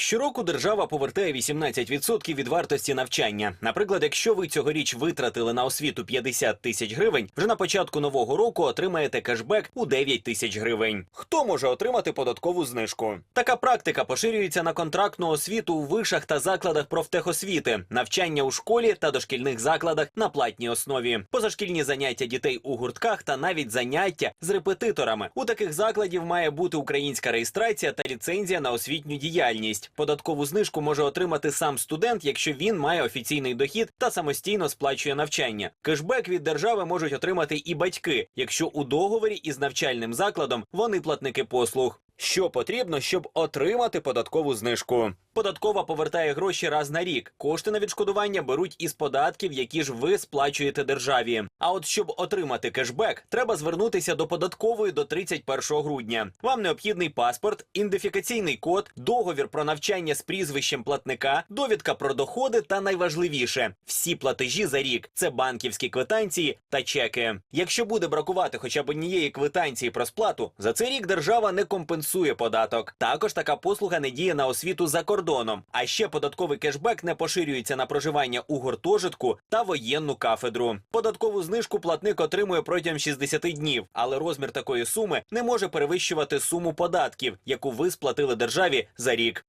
Щороку держава повертає 18% від вартості навчання. Наприклад, якщо ви цьогоріч витратили на освіту 50 тисяч гривень, вже на початку нового року отримаєте кешбек у 9 тисяч гривень. Хто може отримати податкову знижку? Така практика поширюється на контрактну освіту у вишах та закладах профтехосвіти, навчання у школі та дошкільних закладах на платній основі, позашкільні заняття дітей у гуртках та навіть заняття з репетиторами. У таких закладів має бути українська реєстрація та ліцензія на освітню діяльність. Податкову знижку може отримати сам студент, якщо він має офіційний дохід та самостійно сплачує навчання. Кешбек від держави можуть отримати і батьки, якщо у договорі із навчальним закладом вони платники послуг. Що потрібно, щоб отримати податкову знижку? Податкова повертає гроші раз на рік. Кошти на відшкодування беруть із податків, які ж ви сплачуєте державі. А от щоб отримати кешбек, треба звернутися до податкової до 31 грудня. Вам необхідний паспорт, ідентифікаційний код, договір про навчання з прізвищем платника, довідка про доходи та найважливіше всі платежі за рік це банківські квитанції та чеки. Якщо буде бракувати хоча б однієї квитанції про сплату, за цей рік держава не компенсує податок. Також така послуга не діє на освіту за кордоном. А ще податковий кешбек не поширюється на проживання у гуртожитку та воєнну кафедру. Податкову знижку платник отримує протягом 60 днів, але розмір такої суми не може перевищувати суму податків, яку ви сплатили державі за рік.